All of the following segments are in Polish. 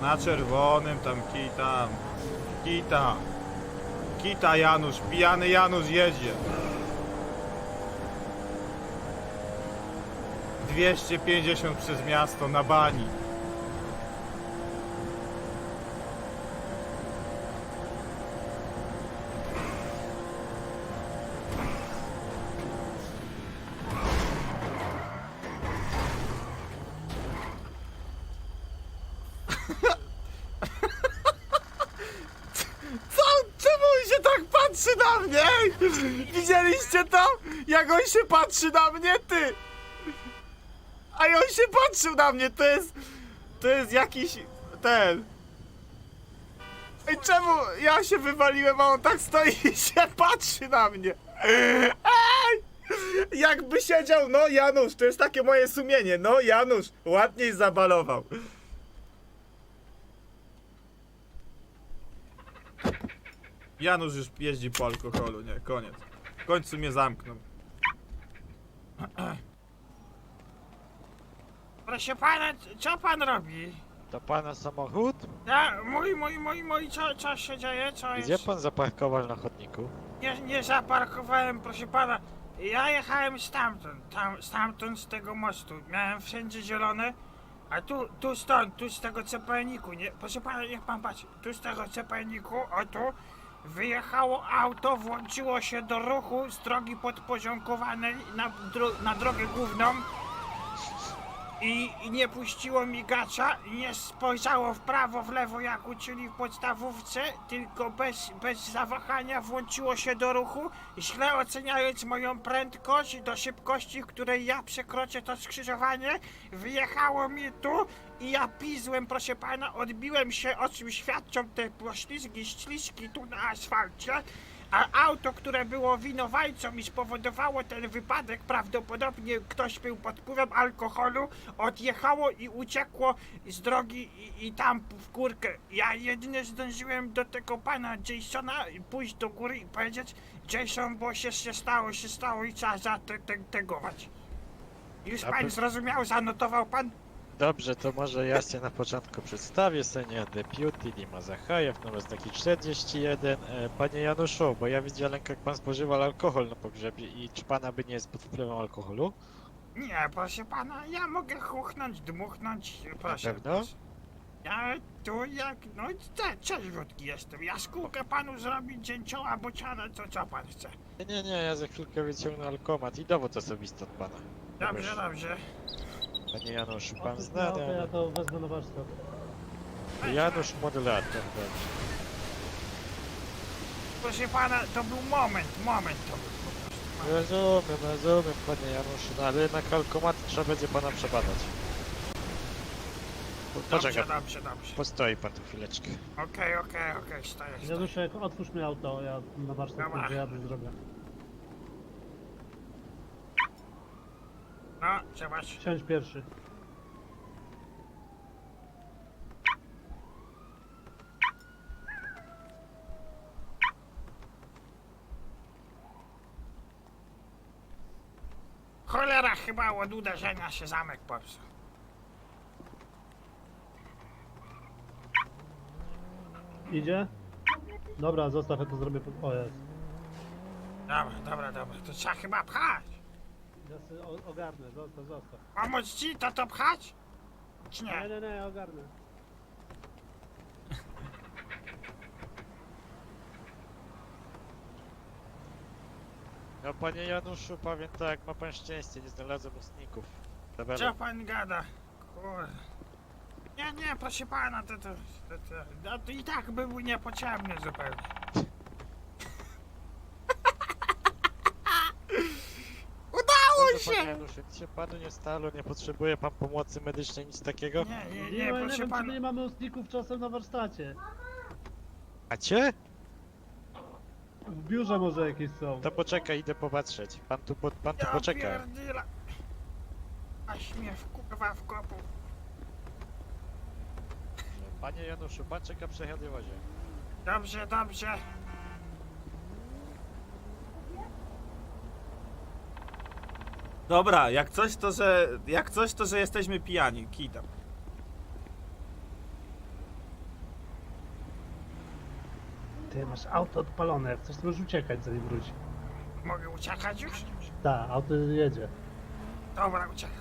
Na czerwonym tam kita. Kita. Kita Janusz, pijany Janusz jedzie. 250 przez miasto na bani. Widzieliście to? Jak on się patrzy na mnie, ty? A on się patrzył na mnie, to jest... To jest jakiś... ten... Ej, czemu ja się wywaliłem, a on tak stoi i się patrzy na mnie? Ej! Jakby siedział, no Janusz, to jest takie moje sumienie, no Janusz, ładniej zabalował. Janusz już jeździ po alkoholu, nie, koniec. W końcu mnie zamknął. Proszę pana, c- co pan robi? To pana samochód? Ja, mój, mój, mój, mój, co, co się dzieje? Co Gdzie jest? pan zaparkował na chodniku? Nie, nie zaparkowałem, proszę pana. Ja jechałem stamtąd, tam, stamtąd z tego mostu. Miałem wszędzie zielone, a tu, tu stąd, tu z tego cepelniku, nie? Proszę pana, niech pan patrzy. Tu z tego cepelniku, o tu, wyjechało auto, włączyło się do ruchu z drogi podporządkowanej na, dro na drogę główną. I, nie puściło migacza, nie spojrzało w prawo, w lewo jak uczyli w podstawówce, tylko bez, bez zawahania włączyło się do ruchu, źle oceniając moją prędkość do szybkości, w której ja przekroczę to skrzyżowanie, wyjechało mi tu i ja pizłem, proszę pana, odbiłem się, o czym świadczą te poślizgi, śliski tu na asfalcie, a auto, które było winowajcą i spowodowało ten wypadek, prawdopodobnie ktoś był pod wpływem alkoholu, odjechało i uciekło z drogi i, i tam w górkę. Ja jedynie zdążyłem do tego pana Jasona pójść do góry i powiedzieć Jason, bo się, się stało, się stało i trzeba zategować. Już A pan zrozumiał, zanotował pan? Dobrze, to może ja się na początku przedstawię. Senior Deputy Lima Zachajew, numer taki 41. E, Panie Januszu, bo ja widziałem jak pan spożywał alkohol na pogrzebie i czy pana by nie jest pod wpływem alkoholu? Nie, proszę pana, ja mogę chuchnąć, dmuchnąć, proszę. pewno? proszę. Ja tu jak, no te, trzeźwiutki jestem. Ja skórkę panu zrobić dzięcioła bociana, to co pan chce? Nie, nie, nie, ja za chwilkę wyciągnę alkomat i dowód osobisty od pana. Dobrze, dobrze. Panie Januszu, pan zna, ja to ja to wezmę na warsztat. Janusz Modulator, dobrze. Proszę pana, to był moment, moment to był po prostu. Rozumiem, rozumiem, panie Januszu, no ale jednak alkomat trzeba będzie pana przebadać. Po- Dobrze, Poczekaj, dobrze, dobrze. postoi pan tu chwileczkę. Okej, okej, okej, stoję, stoję. Januszek, otwórz mi auto, ja na warsztat Dobra. wyjadę zrobię. No. Siądź pierwszy. Cholera, chyba od uderzenia się zamek popsuł. Idzie? Dobra, zostaw, ja to zrobię. po- O jest. Dobra, dobra, dobra, to trzeba chyba pchać. Ja o- ogarnę, zostaw, zostaw. Pomóc ci to to pchać? Czy Nie, nie? nie, nie, ogarnę. No panie Januszu, powiem tak, ma pan szczęście, nie znalazłem ustników. Co pan gada? Kurde. Nie, nie, proszę pana, to, to, to, to, no, to i tak był niepotrzebny zupełnie. Udało Dobrze, panie się! Januszu, nic się panu nie stało, nie potrzebuje pan pomocy medycznej, nic takiego? Nie, nie, Nie, nie, nie, proszę wiem, czy pana. nie mamy ustników czasem na warsztacie. Macie? W biurze może jakieś są. To poczekaj, idę popatrzeć. Pan tu, po, pan tu Ja poczeka. pierdziela. Aś mnie wkurwa w kopu. Panie Januszu, pan czeka przy radiowozie. Dobrze, dobrze. Dobra, jak coś to, że... Jak coś to, że jesteśmy pijani. Kitam. Ty masz auto odpalone, jak chcesz to uciekać zanim wróci. Mogę uciekać już? Tak, auto jedzie. Dobra, uciekaj.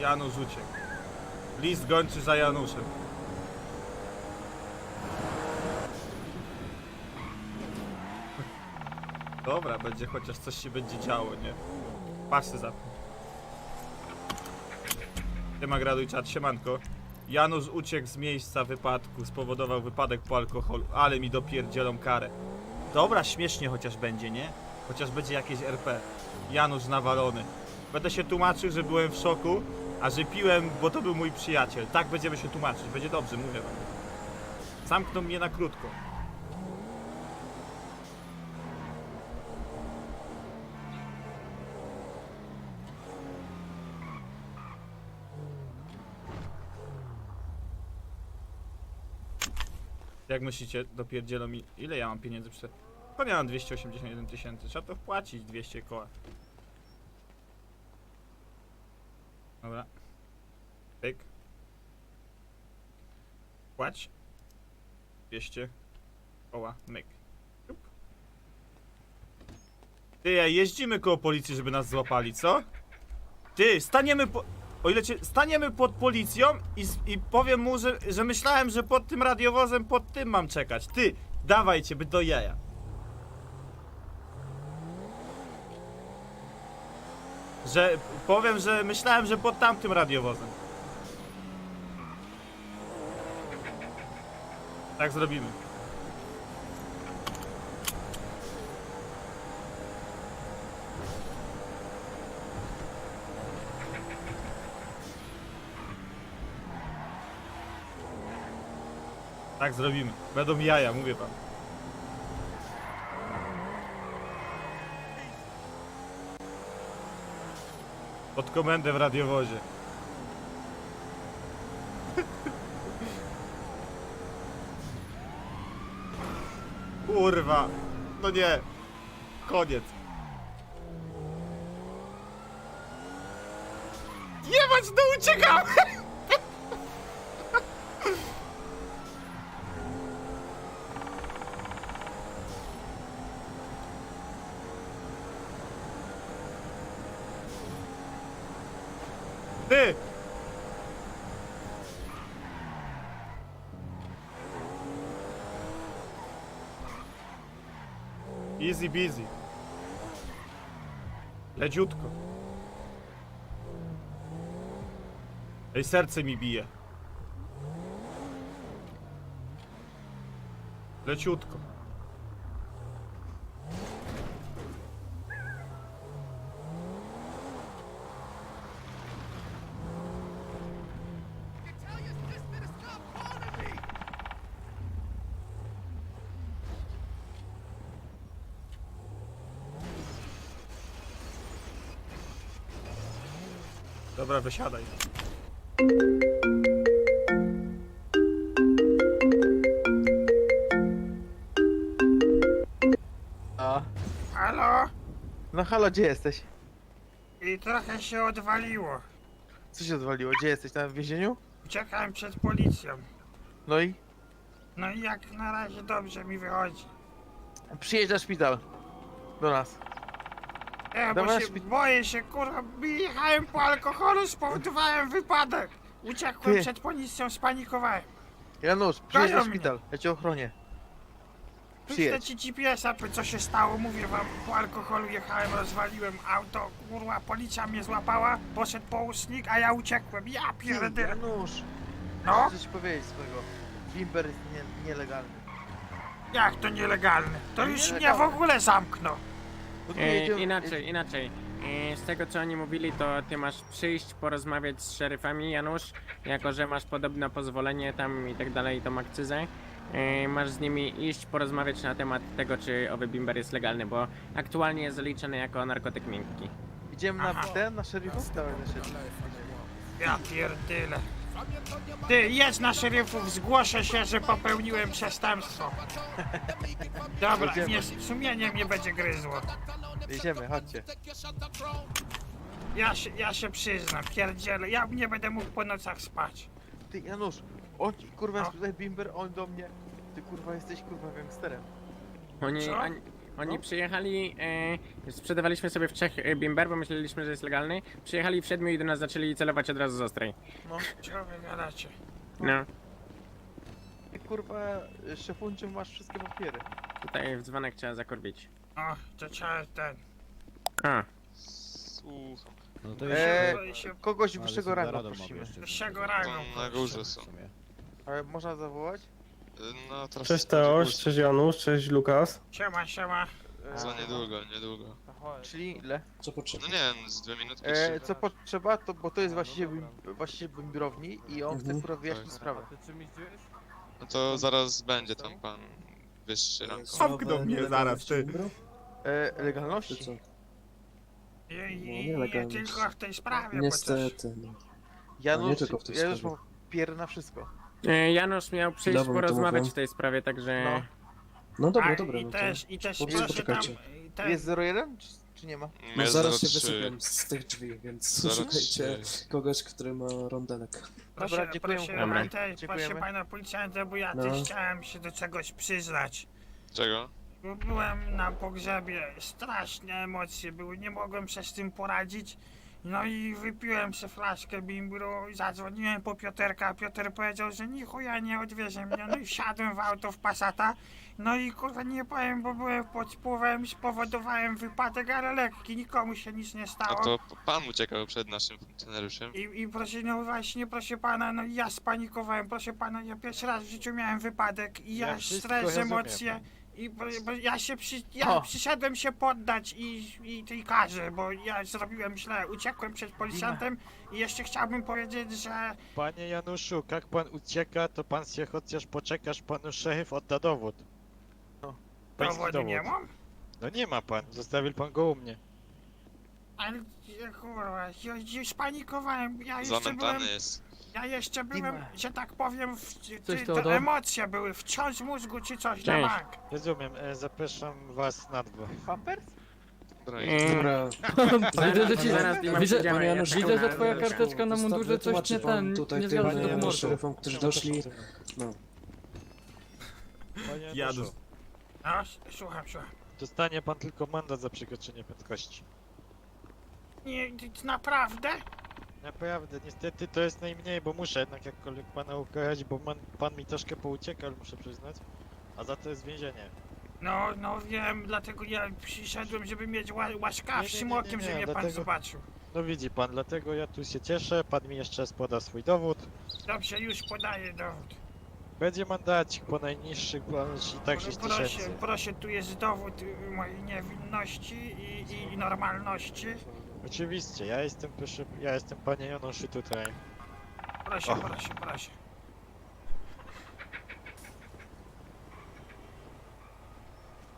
Janusz uciekł. List gończy za Januszem. Dobra, będzie chociaż coś się będzie działo, nie? Patrzcie za. Siema graduj czat, siemanko. Janusz uciekł z miejsca wypadku, spowodował wypadek po alkoholu, ale mi dopierdzielą karę. Dobra, śmiesznie chociaż będzie, nie? Chociaż będzie jakieś RP. Janusz nawalony. Będę się tłumaczył, że byłem w szoku, a że piłem, bo to był mój przyjaciel. Tak będziemy się tłumaczyć, będzie dobrze, mówię wam. Zamkną mnie na krótko. Jak myślicie, dopierdzielą mi... Ile ja mam pieniędzy przy... To nie mam 281 tysięcy, trzeba to wpłacić 200 koła. Dobra. Pyk. Płać. 200 koła, myk. Ty, ja jeździmy koło policji, żeby nas złapali, co? Ty, staniemy po... O ile cię... Staniemy pod policją i, i powiem mu, że, że myślałem, że pod tym radiowozem, pod tym mam czekać. Ty, dawajcie, by do jaja. Że powiem, że myślałem, że pod tamtym radiowozem. Tak zrobimy. Tak zrobimy. Będą jaja, mówię wam. Pod komendę w radiowozie. Kurwa. No nie. Koniec. Jebać, no uciekamy! Ty! Easy busy. Leciutko. Ej, serce mi bije. Leciutko. Dobra, wysiadaj. A, Halo? no halo, gdzie jesteś? I trochę się odwaliło. Co się odwaliło? Gdzie jesteś? Tam w więzieniu? Uciekałem przed policją. No i? No i jak na razie dobrze mi wychodzi. Przyjedź na szpital. Do nas. Ja bo Dobra, się boję się, kurwa, jechałem po alkoholu, spowodowałem wypadek. Uciekłem Ty. przed policją, spanikowałem. Janusz, przyjedź na Gają mnie. szpital. Ja cię ochronię. Wyślę Przyjedź. ci GPS-a, co się stało, mówię wam, po alkoholu jechałem, rozwaliłem auto, kurwa, policja mnie złapała, poszedł połóżnik, a ja uciekłem, ja Ty, pierdolę. Janusz, No, chcę ci powiedzieć swego. Bimber jest nie, nielegalny. jak to nielegalne? To już mnie w nielegalne. ogóle zamkną. No tu E, jedziemy- inaczej, inaczej. E, z tego co oni mówili, to ty masz przyjść, porozmawiać z szeryfami, Janusz, jako że masz podobne pozwolenie tam i tak dalej, tą akcyzę. e, masz z nimi iść, porozmawiać na temat tego, czy owy bimber jest legalny, bo aktualnie jest zaliczony jako narkotyk miękki. Idziemy na ten, na szeryfów? Dawaj na szeryfów. Ja pierdyle. Ty, jedź na szeryfów, zgłoszę się, że popełniłem przestępstwo. Dobra, Jedziemy. nie, sumienie mnie będzie gryzło. Jedziemy, chodźcie. Ja się, ja się przyznam, pierdzielę, ja nie będę mógł po nocach spać. Ty, Janusz, on ci, kurwa jest No. tutaj bimber, on do mnie. Ty kurwa jesteś kurwa gangsterem. Oni, Co? oni, oni No. przyjechali, e, sprzedawaliśmy sobie w Czech e, bimber, bo myśleliśmy, że jest legalny. Przyjechali w siedmiu i do nas zaczęli celować od razu z ostrej. No. Co wy gadacie? No, Ty kurwa, szefunciu masz wszystkie papiery. tutaj w dzwonek trzeba zakorbić. O, to trzeba ten... A, Słucham. No to Eee, się kogoś wyższego rangu prosimy. Wyższego rangu. Tam na górze są. W sumie. Ale można zawołać? No, teraz Cześć Teoś, cześć Janusz, cześć Lukas. Siema, siema. Za niedługo, niedługo. Czyli ile? No nie wiem, z dwie minutki E, trzy. co potrzeba, to bo to jest właściciel, bim- właściciel bimbirowni i on chce Mhm. kurwa wyjaśnić Tak. sprawę. No to zaraz będzie tam pan wyższy ranką. Zamknął mnie zaraz, ty. E, legalności? I, No, i, nie i legalność. tylko w tej sprawie. Niestety. No. Janusz, nie tylko w tej Janusz sprawie. pier na wszystko. E, Janusz miał przyjść to porozmawiać w tej sprawie, także... No. No dobra, A, dobra. I No to... też, i też Chłopcy, proszę tam... poczekajcie. i Ten, Jest 01 czy, czy nie ma? No Jest zaraz się 03. wysypiam z tych drzwi, więc Zaraz szukajcie kogoś, który ma rondelek. proszę, Dobra, dziękujemy. proszę, Dobra. też, proszę Dziękujemy. pana policjanta, bo ja No. też chciałem się do czegoś przyznać. Czego? Bo Byłem na pogrzebie, straszne emocje były, nie mogłem się z tym poradzić. No i wypiłem sobie flaszkę bimbru, zadzwoniłem po Pioterka, a Piotr powiedział, że ni chuja nie odwiezie mnie, no i wsiadłem w auto w Passata. No i kurwa nie powiem, bo byłem pod wpływem, spowodowałem wypadek, ale lekki, nikomu się nic nie A stało. to pan uciekał przed naszym funkcjonariuszem. I, I proszę, no właśnie, proszę pana, no ja spanikowałem, proszę pana, ja pierwszy raz w życiu miałem wypadek i ja, Ja wszystko stres, rozumiem. emocje i bo, bo ja się przy, ja O. się poddać i, i tej karze, bo ja zrobiłem źle, uciekłem przed policjantem i jeszcze chciałbym powiedzieć, że Panie Januszu, jak pan ucieka, to pan się chociaż poczekasz, panu szeryf odda dowód. No. Pański dowodu nie dowód. mam, No nie ma pan, zostawił pan go u mnie. ale ja, kurwa, ja, ja spanikowałem, ja jeszcze byłem, jest. Ja jeszcze byłem, że tak powiem, w, ty, to Teodor? emocje były, wciąż mózgu czy coś na Cześć. bank. Rozumiem, e, zapraszam was na dwór. Pampers? Dobra, Dobra. Widzę, że ci, Zaraz Dima widzę, Janusz, że twoja karteczka na mundurze coś nie ten, tutaj nie tym zgadza się do e, humoru. szeryfom, którzy doszli. No. Panie Janusz. Januszu, No, słucham, słucham. dostanie pan tylko mandat za przekroczenie prędkości. Nie, ty- naprawdę? Naprawdę, niestety to jest najmniej, bo muszę jednak jakkolwiek pana ukarać, bo man, pan mi troszkę pouciekał, muszę przyznać. A za to jest więzienie. No, no wiem, dlatego ja przyszedłem, żeby mieć ła łaskawszym Nie, nie, nie, okiem, nie, że mnie pan dlatego- zobaczył. No widzi pan, dlatego ja tu się cieszę, pan mi jeszcze raz poda swój dowód. Dobrze, już podaję dowód. Będzie mandacik po najniższych, bo i tak 6 proszę, tysięcy. proszę, tu jest dowód y, mojej niewinności i, i, i normalności. Oczywiście, ja jestem proszę, ja jestem panie Januszu tutaj. Proszę, O. proszę, proszę.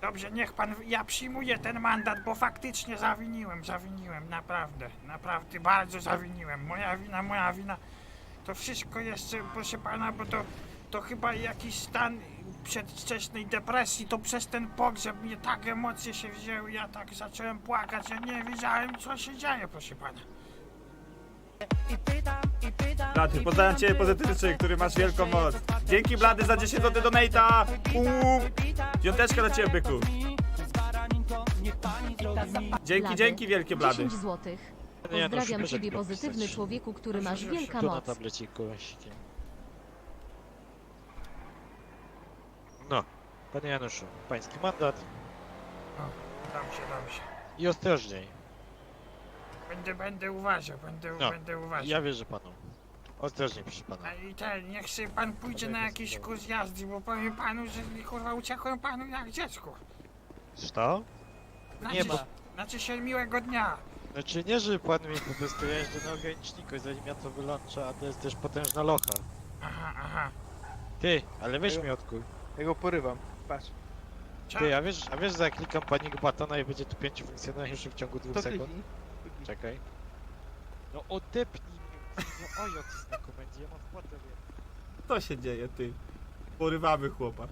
Dobrze, niech pan, ja przyjmuję ten mandat, bo faktycznie zawiniłem, zawiniłem, naprawdę, naprawdę bardzo zawiniłem. Moja wina, moja wina. To wszystko jeszcze, proszę pana, bo to, to chyba jakiś stan przedwczesnej depresji, to przez ten pogrzeb mnie tak emocje się wzięły, ja tak zacząłem płakać, ja nie wiedziałem co się dzieje, proszę pana. Blady, poznałem cię pozytywny, który masz wielką moc. Dzięki Blady za 10 zł donata. Uuu. Piąteczka dla ciebie, byku. Dzięki, Blady. dzięki wielkie Blady. 10 złotych. Pozdrawiam ciebie pozytywny człowieku, który masz wielka moc. tableciku właśnie. No, panie Januszu, pański mandat Dobrze, dobrze. i ostrożniej. Będę, będę uważał, będę, No, będę uważał. Ja wierzę panu. Ostrożnie, proszę pana. A i ten, niech sobie pan pójdzie na jakiś kurs jazdy, bo powiem panu, że kurwa uciekłem panu jak dziecku. Co? Znaczy, Nie ma. Znaczy się miłego dnia. Znaczy nie, że pan mi po prostu jeździ na ograniczniku, zanim ja to wyłączę, a to jest też potężna locha. Aha, aha. Ty, ale weź mi odkuj. Ja go porywam. Patrz. Ty, a wiesz, a wiesz, że jak klikam panik batona i będzie tu pięciu funkcjonariuszy w ciągu dwóch To sekund? kliknij. Czekaj. No odepnij mnie, ojot jest na komendzie, ja mam wpłatę, wiem. Co się dzieje, ty? Porywamy chłopa.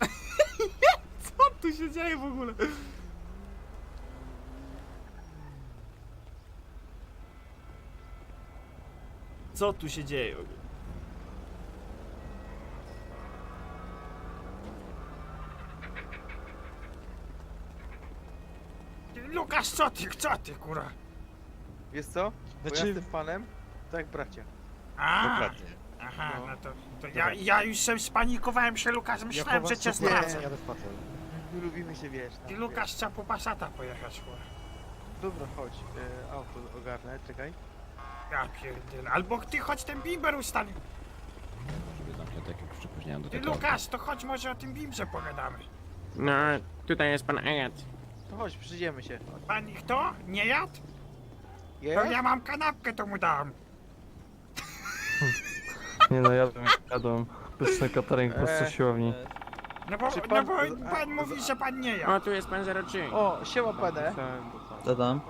Co tu się dzieje w ogóle? Co tu się dzieje w ogóle? Ty, Lukasz, co ty, co ty, kurwa? Wiesz co? Bo ja Znaczy- jestem fanem, tak jak bracia. A, Dokładnie. aha, No. no to, to ja, ja już się spanikowałem się, Lukasz, myślałem, że cię nie, stracę. jadę w patrol. My lubimy się, wiesz. Ty, tam, Lukasz, trzeba po Passata pojechać, kurwa. Dobra, chodź. E, auto ogarnę, czekaj. Ja pierdolę. Albo ty chodź ten bimber ustali. Ty, Lukasz, to chodź może o tym bimbrze pogadamy. No, tutaj jest pan Ayat. To chodź, przyjdziemy się. Pani kto? Nie jadł? To ja mam kanapkę, to mu dam. Nie no, jadą, jadą. Pyszny catering po Eee, siłowni. No bo, Czy no pan- bo a- pan mówi, że pan nie O, jadł. tu jest pan 03. O, siema pane. Co tam?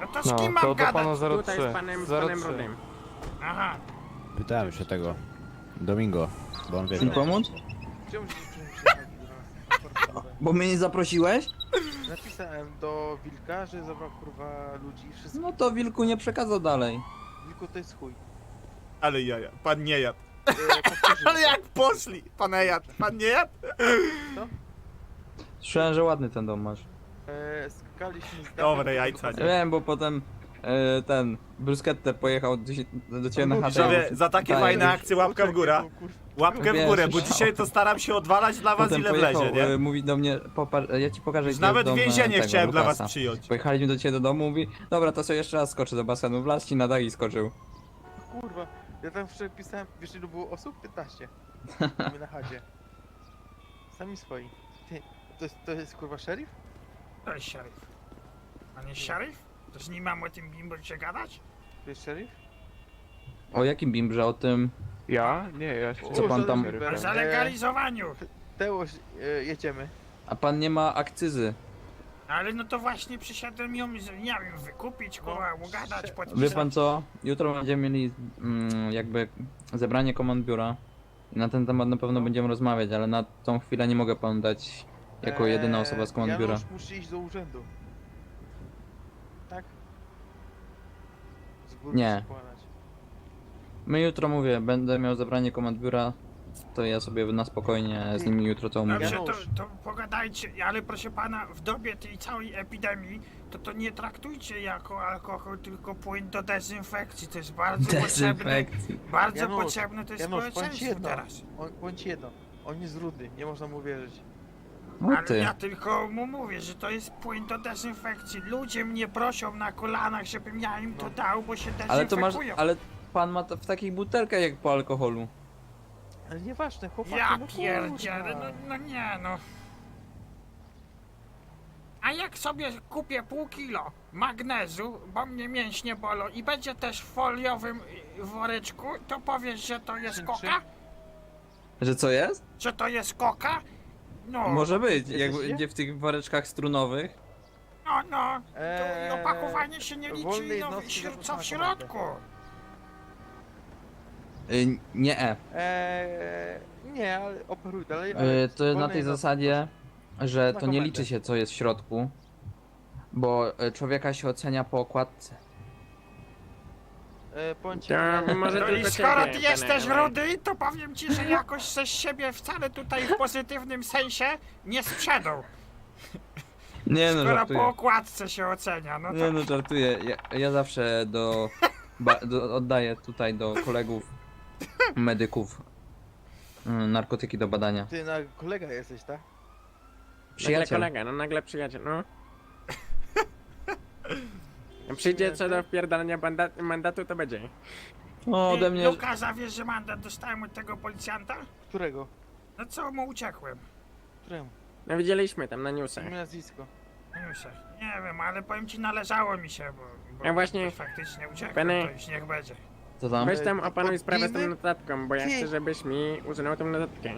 No to z No, kim to mam do pana gadać? 03. Tutaj z panem, z panem 03. Rudym. Aha. Pytałem się tego. Domingo, bo on wie. Chcesz mi pomóc? Czemu się? Bo mnie nie zaprosiłeś? Napisałem do Wilka, że zabrał kurwa ludzi i. No to wilku nie przekazał dalej. Wilku to jest chuj. Ale jaja, pan nie jadł. E, Ale jak poszli? Pan nie jadł, pan nie jadł? Słyszałem, że ładny ten dom masz. E, skakaliśmy z Dobre do- jajca, nie? Wiem, bo potem e, ten Bruschette pojechał do, do ciebie na chatę. Widzowie, za takie Tak, fajne akcje łapka w górę. Łapkę w Wiesz, górę, bo już- dzisiaj to staram się odwalać dla was Potem ile pojechał, wlezie, nie? e, mówi do mnie, ja ci pokażę Już gdzie nawet jest dom, e, więzienie tego, chciałem dla was Lukasa. przyjąć. Pojechaliśmy do ciebie do domu, mówi, dobra, to sobie jeszcze raz skoczę do basenu. Wlazł ci na dach i skoczył. Kurwa, ja tam wczoraj pisałem, wiesz ilu było osób? 15. My na chacie. Sami swoi. Ty, to jest, to jest kurwa szerif? To jest szeryf. Pan jest szeryf? To z nim mam o tym bimbercie gadać? To jest szerif? O jakim bimbrze? O tym... Ja? Nie, ja się... Co pan tam- O Bimber. zalegalizowaniu. Tełoś, e, jedziemy. A pan nie ma akcyzy. Ale no to właśnie przyszedłem ją, z- nie wiem, wykupić, kurwa, ugadać, Wie podpisać. Wie pan co? Jutro będziemy mieli mm, jakby zebranie komand biura. I na ten temat na pewno będziemy rozmawiać, ale na tą chwilę nie mogę panu dać jako jedyna osoba z komand biura. Janusz musi iść do urzędu. Tak? Z góry Nie. się. My jutro mówię, będę miał zebranie komand biura, to ja sobie na spokojnie z nimi jutro to omówię. Dobrze, to, to pogadajcie, ale proszę pana, w dobie tej całej epidemii, to to nie traktujcie jako alkohol, tylko płyn do dezynfekcji. To jest bardzo potrzebne. Bardzo Janusz, potrzebne to jest Janusz, bądź społeczeństwu jedno. teraz. On, bądź jedno. On jest rudy, nie można mu wierzyć. No Ale ty. ja tylko mu mówię, że to jest płyn do dezynfekcji. Ludzie mnie proszą na kolanach, żebym ja im to No. dał, bo się dezynfekują. Ale to masz, ale pan ma to w takich butelkach jak po alkoholu. Ale nieważne, chłopaki, Ja no pierdzielę, kurwa. no, no nie no. A jak sobie kupię pół kilo magnezu, bo mnie mięśnie bolą i będzie też w foliowym y, woreczku, to powiesz, że to jest Czym, koka? Że co jest? Że to jest koka? No, Może być, jak Jesteście? będzie w tych woreczkach strunowych. no, no. Eee, To opakowanie się nie liczy, wolnej no, nocy śr- co w środku. Y, nie e. Eee, nie, ale operuj dalej. Y, Ale to jest na tej nocy, zasadzie, że Na to nie komendę. liczy się co jest w środku. Bo y, człowieka się ocenia po okładce. proszę. Eee, bądź To może No i tylko skoro ty jesteś Ewa. rudy, to powiem ci, że jakoś ze siebie wcale tutaj w pozytywnym sensie nie sprzedał. Nie no, Skoro żartuję. po okładce się ocenia, no to... Nie no, żartuję. Ja, ja zawsze do, ba, do... Oddaję tutaj do kolegów medyków mm, narkotyki do badania. Ty na kolega jesteś, tak? Nagle Przyjaciel. kolega, no nagle przyjaciel, no. Jak Przyjdzie co do wpierdalania mandatu, mandatu, to będzie. O, ode mnie... Lukas, a wiesz, że mandat dostałem od tego policjanta? Którego? No co mu uciekłem? Któremu? No widzieliśmy tam na newsach. Imię, nazwisko. Nie się, nie wiem, ale powiem ci, należało mi się, bo, bo Ja właśnie- faktycznie uciekłem, Panie- to już niech będzie. Co tam? Weź tam opanuj sprawę z tą Godziny? notatką, bo ja chcę, żebyś mi usunął tą notatkę.